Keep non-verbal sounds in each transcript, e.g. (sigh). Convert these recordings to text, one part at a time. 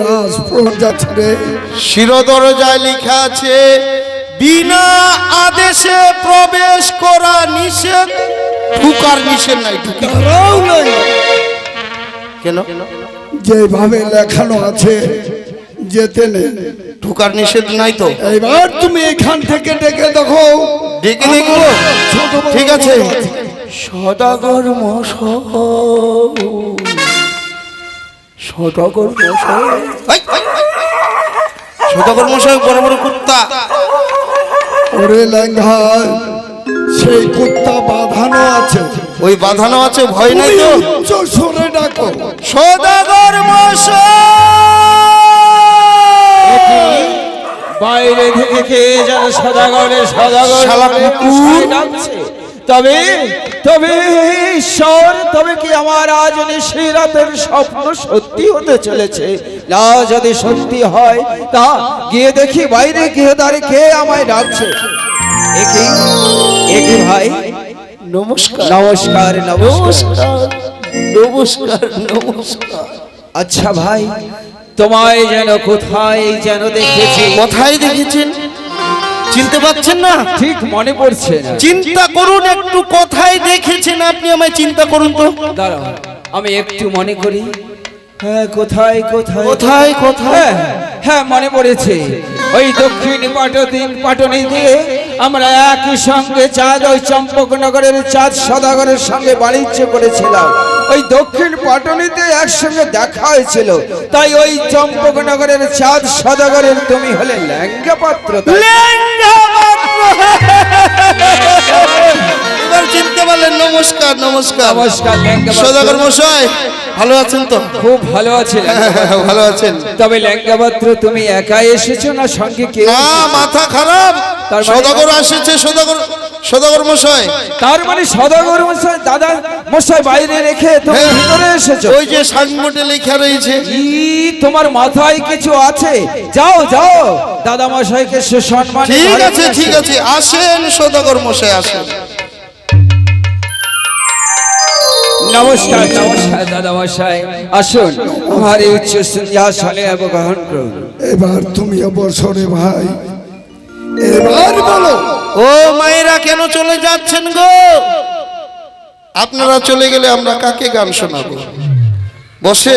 রাজপুর যাচ্ছে রে শিরোদরজায় লিখা আছে বিনা আদেশে প্রবেশ করা নিষেধ ঢুকার নিষেধ নাই ঢুকি নাই কেন যেভাবে লেখানো আছে যেতে নেই ঢুকার নিষেধ নাই তো এবার তুমি এখান থেকে ডেকে দেখো ডেকে বড় ঠিক আছে সদাগর মশাই সদাগর মশাই। সদাগর মশাই বড় বড় কুত্তা ওরে লেঙ্গা সেই কুত্তা বাঁধানো আছে ওই বাঁধানো আছে ভয় নাই তো উচ্চ সরে ডাকো সদাগর মশাই বাইরে থেকে কে যেন সদাগরে সদাগর শালা কুকুর। ডাকছে। তবে তবে ঈশ্বর তবে কি আমার আজ নিশি রাতের স্বপ্ন সত্যি হতে চলেছে? না যদি সত্যি হয় তা গিয়ে দেখি বাইরে গিয়ে দাঁড়িয়ে কে আমায় ডাকছে? একই একই ভাই? নমস্কার। নমস্কার নমস্কার। নমস্কার নমস্কার। আচ্ছা ভাই তোমায় যেন কোথায় যেন দেখেছি। কোথায় দেখেছেন? চিনতে পারছেন না? ঠিক মনে পড়ছে। না চিন্তা করুন একটু কোথায় দেখেছেন আপনি আমায় চিন্তা করুন তো। দাঁড়াও আমি একটু মনে করি। হ্যাঁ কোথায় কোথায়? কোথায় কোথায়? হ্যাঁ হ্যাঁ মনে পড়েছে। ওই দক্ষিণ পাটদিন পাটনি দিয়ে আমরা একই সঙ্গে চাঁদ ওই চম্পকনগরের চাঁদ সদাগরের সঙ্গে বাণিজ্য করেছিলাম। ওই দক্ষিণ পাটনিতে একসঙ্গে দেখা হয়েছিল। তাই ওই চম্পকনগরের চাঁদ সদাগরের তুমি হলে ল্যাঙ্গা পাত্র এবার চিনতে পারলেন নমস্কার নমস্কার। সদাগর মশাই ভালো আছেন তো? খুব ভালো আছে ল্যাঙ্গা (laughs) ভালো আছেন। তবে ল্যাঙ্গা পাত্র তুমি একাই এসেছ না সঙ্গে কেউ মাথা খারাপ। সদাগর আসেছে সদাগর সদাগর মশাই। তার মানে সদাগর মশাই দাদা মশাই বাইরে রেখে তুমি হ্যাঁ। ভিতরে এসেছ। ওই যে লেখা রয়েছে। ই তোমার মাথায় কিছু আছে? যাও যাও। দাদা মশাইকে সুসম্মান ঠিক আছে ঠিক আছে। আসেন সদাগর মশাই আসেন। নমস্কার নমস্কার দাদা মশাই। আসুন আমার এই উচ্চ গ্রহণ করুন। এবার তুমি অবসরে ভাই। এবার বলো। ও মায়েরা কেন চলে যাচ্ছেন গো? আপনারা চলে গেলে আমরা কাকে গান শোনাবো? বসে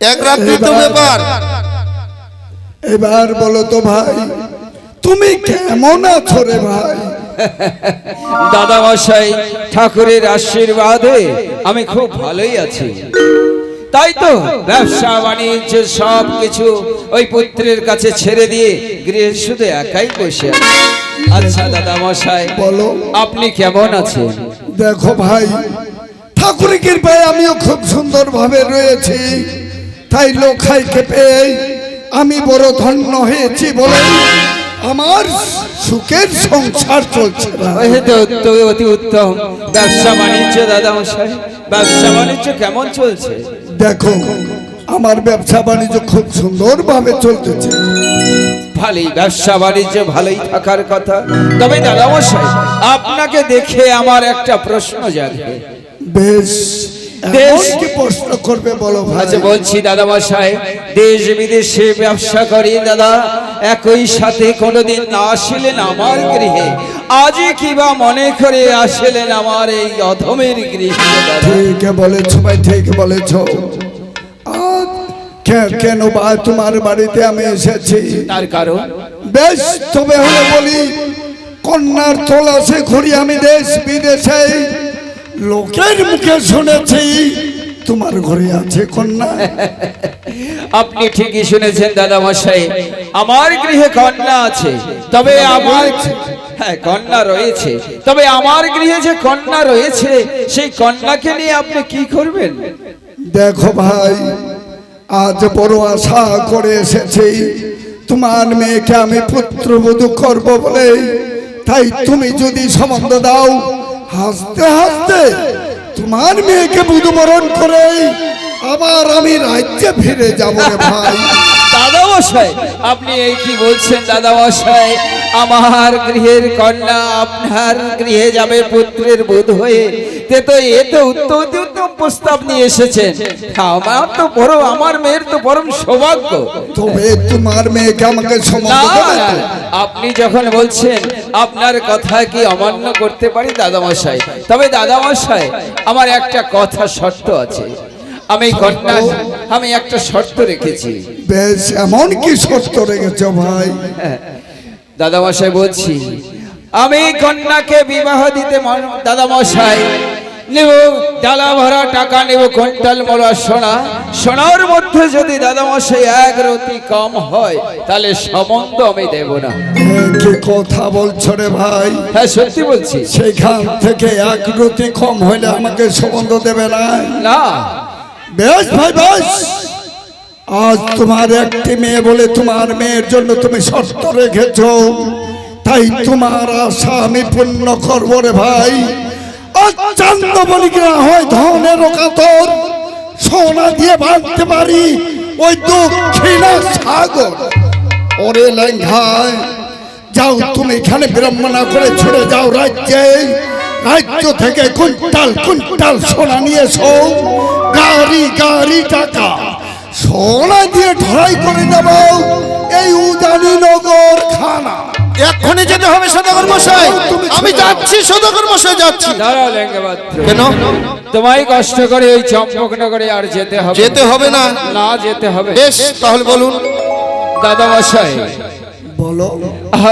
এক রাত্রি তো ব্যাপার। এবার বলো তো ভাই তুমি কেমন আছো রে ভাই? দাদা মশাই ঠাকুরের আশীর্বাদে আমি খুব ভালোই আছি। তাই তো ব্যবসা বাণিজ্য সব কিছু ওই পুত্রের কাছে ছেড়ে দিয়ে গৃহে শুধু একাই বসে। আচ্ছা দাদা মশাই বলো। আপনি কেমন আছেন? দেখো ভাই ঠাকুরের কৃপায় আমিও খুব সুন্দরভাবে রয়েছি। তাই লোখাইকে পেয়ে আমি বড় ধন্য হয়েছি বলে আমার সুখের সংসার চলছে অতি উত্তম। ব্যবসা বাণিজ্য দাদা মশাই ব্যবসা বাণিজ্য কেমন চলছে? দেখো আমার ব্যবসা বাণিজ্য খুব সুন্দরভাবে চলতেছে। ভালোই ব্যবসা বাণিজ্য ভালোই থাকার কথা। তবে দাদা মশাই আপনাকে দেখে আমার একটা প্রশ্ন জাগে বেশ। কি প্রশ্ন করবে বলো ভাই? আচ্ছা বলছি দাদা মশাই দেশ বিদেশে ব্যবসা করি দাদা একই সাথে কোনোদিন না আসিলেন আমার গৃহে। আজই কিবা মনে করে আসিলেন আমার এই অধমের গৃহে ঠিক বলেছ ভাই ঠিক বলেছ। কেন বা তোমার বাড়িতে আমি এসেছি? তার কারণ? বেশ তবে হলে বলি কন্যার তলাশে ঘুরি আমি দেশ বিদেশে লোকের মুখে শুনেছি। তোমার ঘরে আছে কন্যা। আপনি ঠিকই শুনেছেন দাদা মশাই আমার গৃহে কন্যা আছে তবে আমার হ্যাঁ কন্যা রয়েছে। তবে আমার গৃহে যে কন্যা রয়েছে সেই কন্যাকে নিয়ে আপনি কি করবেন? দেখো ভাই আজ বড় আশা করে এসেছি। তোমার মেয়েকে আমি পুত্রবধূ করব বলে তাই তুমি যদি সম্বন্ধ দাও হাসতে হাসতে তোমার মেয়েকে বুধমরণ করে আবার আমি রাজ্যে ফিরে যাব ভাই। দাদা মশাই, আপনি এই কি বলছেন, দাদা মশাই? আমার গৃহের কন্যা আপনার গৃহে যাবে পুত্রের বোধ হয়ে। তে তো এ তো উত্তম উত্তম প্রস্তাব নিয়ে এসেছেন। আমার তো বড় আমার মেয়ের তো পরম সৌভাগ্য। তবে তোমার মেয়েকে আমাকে? আপনি যখন বলছেন আপনার কথা কি অমান্য করতে পারি দাদামশাই তবে দাদামশাই আমার একটা কথা শর্ত আছে। আমি কন্যা আমি একটা শর্ত রেখেছি। বেশ এমন কি শর্ত রেখেছ ভাই? দাদামশাই বলছি আমি কন্যাকে বিবাহ দিতে দাদামশাই নেব ডালা ভরা টাকা নেব কুইন্টাল মোলা সোনা। সোনার মধ্যে যদি দাদামশাই এক রতি কম হয় তাহলে সম্বন্ধ আমি দেব না। কি কথা বলছো রে ভাই? হ্যাঁ সত্যি বলছি। সেখান থেকে এক রতি কম হইলে আমাকে সম্বন্ধ দেবে না? না। বেশ ভাই বেশ। আজ তোমার একটি মেয়ে বলে তোমার মেয়ের জন্য তুমি শর্ত রেখেছ। তাই তোমার আশা আমি পূর্ণ করব রে ভাই। হয় দিয়ে পারি যাও তুমি যাও রাজ্যে থেকে কুইন্টাল কুইন্টাল সোনা নিয়ে এসো। গাড়ি গাড়ি টাকা। সোনা দিয়ে ঢাই করে দেব এই উদানি নগর খানা এক্ষুনি যেতে হবে সদাগর মশাই। আমি যাচ্ছি সদাগর মশাই যাচ্ছি। দাঁড়াও লেঙ্গমাত্র কেন? তোমায় কষ্ট করে ওই চম্পকনগরে আর যেতে হবে যেতে হবে না। না যেতে হবে। বেশ তাহলে বলুন। দাদা মশাই বলো।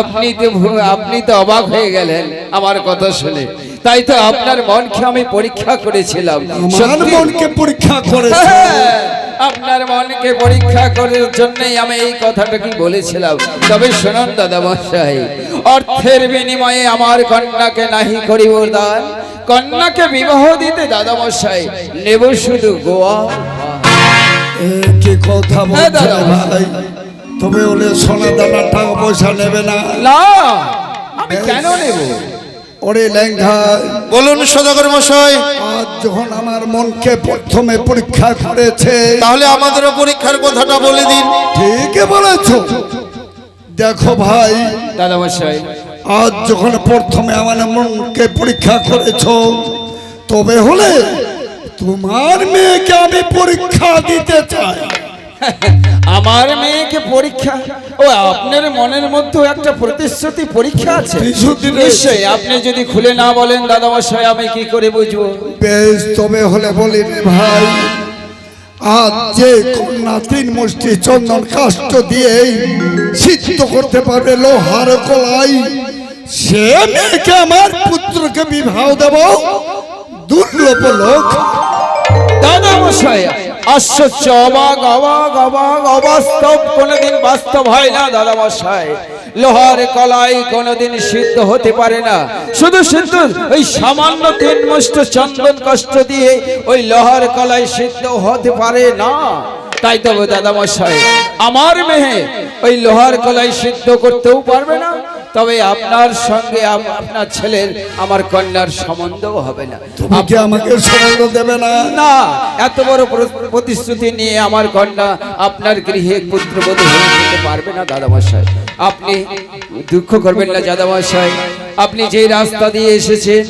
আপনি তো আপনি তো অবাক হয়ে গেলেন আমার কথা শুনে। তাই তো আপনার মনকে আমি পরীক্ষা করেছিলাম। আমার মনকে পরীক্ষা করে হ্যাঁ, আপনার মনকে পরীক্ষা করার জন্যই আমি এই কথাটা কি বলেছিলাম। তবে শুনুন দাদা মশাই অর্থের বিনিময়ে আমার কন্যাকে নাহি করিব দান কন্যাকে বিবাহ দিতে দাদা মশাই নেব শুধু গোয়া। কি কথা হ্যাঁ, দাদা। ভাই? তবে ওলে সোনা দানা টাকা পয়সা নেবে না। না আমি কেন নেব? ওরে লেঙ্ঘা বলুন সদাগর মশাই। আজ যখন আমার মনকে প্রথমে পরীক্ষা করেছে তাহলে আমাদেরও পরীক্ষার কথাটা বলে দিন। ঠিকই বলেছ। দেখো ভাই দাদা মশাই। আজ যখন প্রথমে আমার মনকে পরীক্ষা করেছ তবে হলে তোমার মেয়েকে আমি পরীক্ষা দিতে চাই। (laughs) আমার মেয়েকে পরীক্ষা ও আপনার মনের মধ্যে একটা প্রতিশ্রুতি পরীক্ষা আছে। নিশ্চয়ই আপনি যদি খুলে না বলেন দাদা মশাই আমি কি করে বুঝব? বেশ তবে হলে বলি ভাই আজ যে কন্যা তিন মুষ্টি চন্দন কাষ্ট দিয়ে সিদ্ধ করতে পারবে লোহার কলাই সে মেয়েকে আমার পুত্রকে বিবাহ দেব দুর্লভ লোক। দাদা মশাই আশ্চর্য, অবাক অবাক অবাক, অবাস্তব, কোনোদিন বাস্তব হয় না দাদা মশাই লোহার কলাই কোনোদিন সিদ্ধ হতে পারে না। শুধু সিদ্ধ, ওই সামান্য তিন মুষ্ট চন্দন কষ্ট দিয়ে ওই লোহার কলাই সিদ্ধ হতে পারে না। তাই তো দাদা মশাই আমার মেয়ে ওই লোহার কলাই সিদ্ধ করতেও পারবে না। তবে আপনার সঙ্গে আপনার ছেলের আমার কন্যার সম্বন্ধও হবে না। কি আমাকে সম্বন্ধ দেবে না? না এত বড় প্রতিশ্রুতি নিয়ে আমার কন্যা আপনার গৃহে পুত্রবধূ হয়ে যেতে পারবে না দাদামশাই আপনি দুঃখ করবেন না দাদামশাই আপনি যে রাস্তা দিয়ে এসেছেন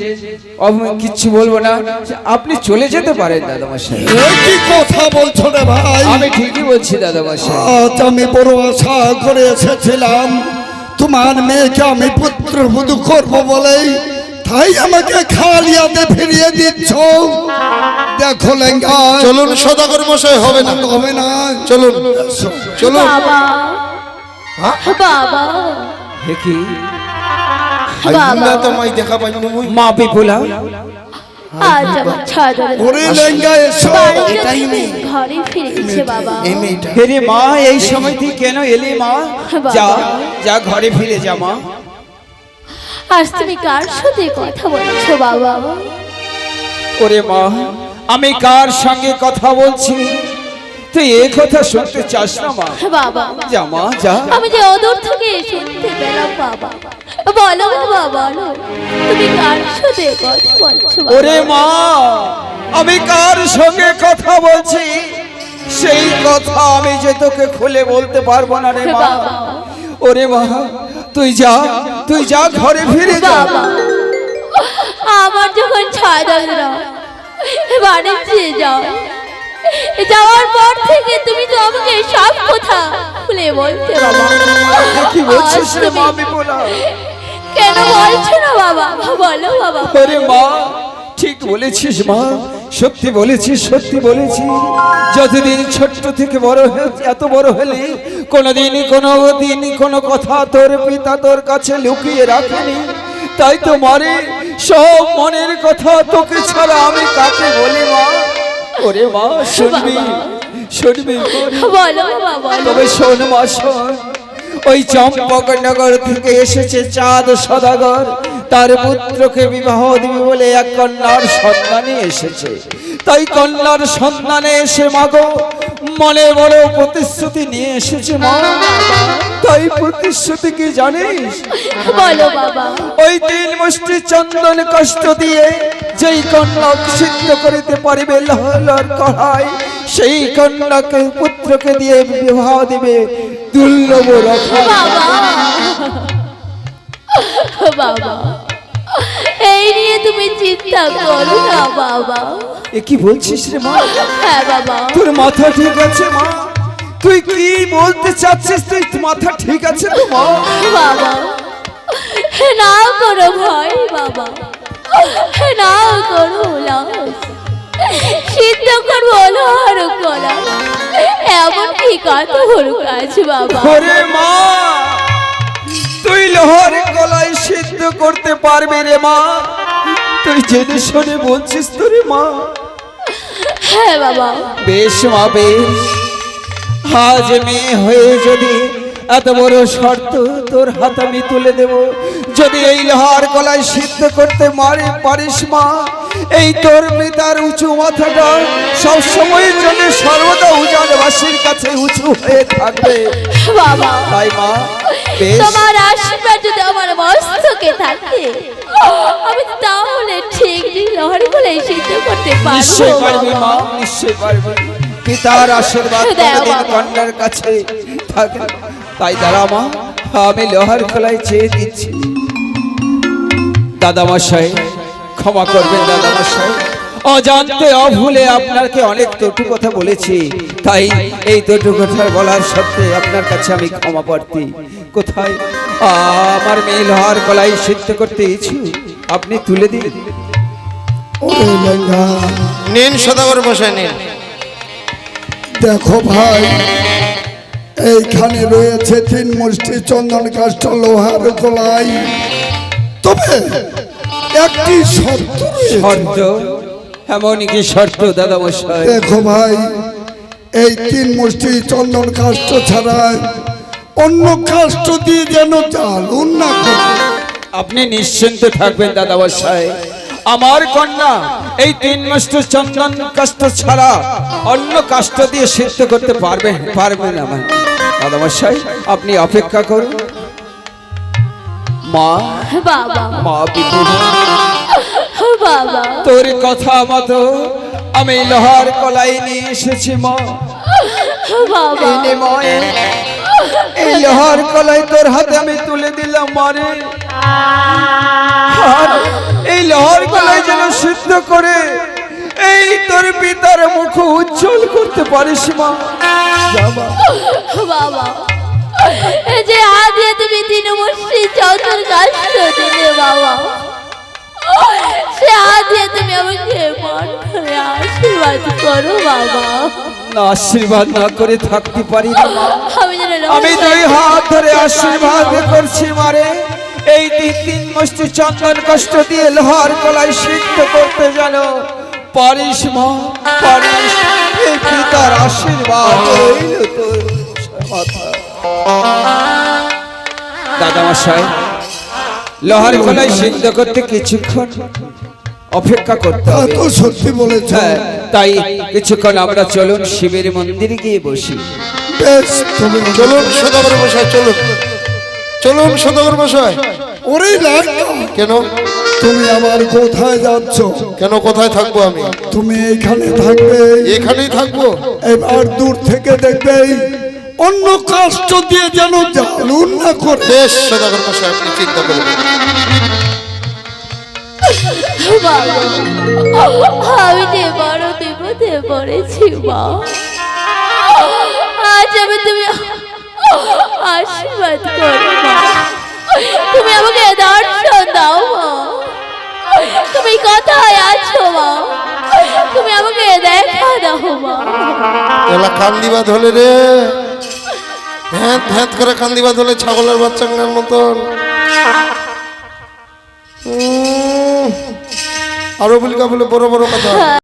আমি কিচ্ছু বলব না। আপনি চলে যেতে পারেন দাদামশাই কি কথা বলছো রে ভাই? আমি ঠিকই বলছি দাদামশাই আজ আমি বড় আশা করে এসেছিলাম। তোমার মেয়েকে আমি পুত্রবধূ করব বলেই তাই আমাকে খালিয়াতে ফিরিয়ে দিচ্ছ। দেখো লেঙ্গা। চলুন সদাগর মশাই হবে না। হবে না। চলুন চলুন। বাবা। বাবা। হে কি? আইনা তো মাই দেখা পাইনি মুই। মা বিপুলা। আজ আমার ছাদরে ওরে লেঙ্গা এসো। এটাই মেয়ে। ঘরে ফিরেছে বাবা। এই মেয়েটা হেরে মা এই সময় তুই কেন এলি মা? যা যা ঘরে ফিরে যা মা। আজ তুমি কার সাথে কথা বলছো বাবা? ওরে মা আমি কার সঙ্গে কথা বলছি? তুই এ কথা শুনতে চাস না মা? বাবা। যা মা যা। আমি যে অদূর থেকে শুনতে পেলাম বাবা। বলো বাবা বলো। তুমি কার সাথে কথা বলছো ওরে মা আমি কার সঙ্গে কথা বলছি? সেই কথা আমি যে তোকে খুলে বলতে পারব না রে মা। ওরে মা তুই যা তুই যা ঘরে ফিরে যা। আমার যখন ছাদরা বাণিজ্যে যাও। যাওয়ার পর থেকে তুমি তো আমাকে সব কথা খুলে বলতে বাবা। কি বলছিস রে মা কেন বলছো না বাবা? বলো বাবা। আরে মা ঠিক বলেছিস মা সত্যি বলেছিস সত্যি বলেছিস। যতদিন ছোট্ট থেকে বড় হয়েছে এত বড় হলে কোনোদিন কোনো দিন কোনো কথা তোর পিতা তোর কাছে লুকিয়ে রাখেনি। তাই তো মারে সব মনের কথা তোকে ছাড়া আমি কাকে বলি মা? ওরে মা শুনবি শুনবি বলো তবে শোন মা শোন ওই চম্পকনগর থেকে এসেছে চাঁদ সদাগর। তার পুত্রকে বিবাহ দিবি বলে এক কন্যার সন্ধানে এসেছে। তাই কন্যার সন্ধানে এসে মাগো মনে বড় প্রতিশ্রুতি নিয়ে এসেছে মা। তাই প্রতিশ্রুতি কি জানিস? বলো বাবা। ওই তিন মুষ্টি চন্দন কষ্ট দিয়ে যেই কন্যা সিদ্ধ করিতে পারিবে লহলার কড়াই সেই কন্যাকে পুত্রকে দিয়ে বিবাহ দিবে দুর্লভ রক্ষা বাবা। বাবা। এই নিয়ে তুমি চিন্তা করো না বাবা। এ কি বলছিস রে মা? হ্যাঁ বাবা। তোর মাথা ঠিক আছে মা? তুই কি বলতে চাচ্ছিস? তুই মাথা ঠিক আছে তো মা? বাবা না করো ভয় বাবা। না করো লাস সিদ্ধ করব লোহার কলা এমন কি কত হল কাজ বাবা? ওরে মা তুই লোহার সিদ্ধ করতে পারবে রে মা। তুই জেনে শুনে বলছিস তো রে মা। হ্যাঁ বাবা। বেশ মা বেশ। আজ মেয়ে হয়ে যদি এত বড় শর্ত তোর হাত আমি তুলে দেব। যদি এই লোহার গলায় সিদ্ধ করতে মারে পারিস মা। এই তোর পিতার উঁচু মাথাটা সব সময়ের জন্য সর্বদা উজানবাসীর কাছে উঁচু হয়ে থাকবে। বাবা তাই মা তোমার আশীর্বাদ যদি আমার মস্তকে থাকে আমি তাহলে ঠিক লোহার বলে সিদ্ধ করতে নিশ্চয় পারব মা নিশ্চয় পারবি। পিতার আশীর্বাদ। কন্যার কাছে থাকে তাই দাঁড়া মা আমি লোহার খোলায় চেয়ে দিচ্ছি। দাদামশাই ক্ষমা করবেন দাদামশাই। অজান্তে অভুলে আপনাকে অনেক তটু কথা বলেছি। তাই এই তটু কথা বলার সত্ত্বে আপনার কাছে আমি ক্ষমা প্রার্থী। কোথায়? আমার মেয়ে লোহার গলায় সিদ্ধ করতে ইচ্ছু আপনি তুলে দিন। নিন সদাগর মশাই নিন। দেখো ভাই এইখানে রয়েছে তিন মুষ্টি চন্দন কাষ্ঠ লোহার গোলাই। তবে একটি শর্ত। শর্ত? এমন কি শর্ত দাদা মশাই দেখো ভাই এই তিন মুষ্টি চন্দন কাষ্ঠ ছাড়া অন্য কাষ্ঠ দিয়ে যেন জ্বালুন না করে। আপনি নিশ্চিন্ত থাকবেন দাদা মশাই আমার কন্যা এই তিন মাস চন্দন কাষ্ট ছাড়া অন্য কাষ্ট দিয়ে সিদ্ধ করতে পারবেন পারবেন আমার দাদা মশাই আপনি অপেক্ষা করুন। মা বাবা। মা বাবা। তোর কথা মতো আমি লোহার কলাই নিয়ে এসেছি মা। বাবা। এই লোহার কলাই তোর হাতে আমি তুলে দিলাম মারে এই লোহার কলাই যেন সিদ্ধ করে এই তোর পিতার মুখ উজ্জ্বল করতে পারিস মা। বাবা এই যে দিয়ে তুমি তিন মুষ্টি চতুর কাষ্ট দিলে বাবা সে দিয়ে তুমি আমাকে মন আশীর্বাদ করো বাবা। না আশীর্বাদ না করে থাকতে পারি আমি দুই হাত ধরে আশীর্বাদ করছি মারে এই তিন তিন মুষ্টি চন্দন কষ্ট দিয়ে লোহার কলাই সিদ্ধ করতে জানো। পারিস মা পারিস। পিতার আশীর্বাদ। রইল তোর মাথায়। দাদা মশাই লোহার কলাই সিদ্ধ করতে কিছুক্ষণ অপেক্ষা করতে হবে। তো সত্যি বলেছ। হ্যাঁ তাই কিছুক্ষণ আমরা চলুন শিবের মন্দিরে গিয়ে বসি। বেশ তুমি চলুন সদাগর মশাই চলুন। চলুন সদাগর মশাই। ওরে কেন? তুমি আবার কোথায় যাচ্ছ? কেন কোথায় থাকব আমি? তুমি এইখানে থাকবে। এখানেই থাকব। এবার দূর থেকে দেখবে অন্য কাষ্ট দিয়ে যেন জালুন না করে। বেশ সদাগর মশাই আপনি চিন্তা করবেন আমি যে বড় বিপদে পড়েছি মা আজ আমি তুমি আশীর্বাদ করো মা তুমি আমাকে দর্শন দাও, মা। তুমি কোথায় আছো, মা? তুমি আমাকে দেখা দাও, মা। এলা কান্দিবাদ হলে রে। ভ্যাঁত ভ্যাঁত করে কান্দিবাদ হলে ছাগলের বাচ্চাঙ্গার মতন। আরও বলি বলে বড় বড় কথা।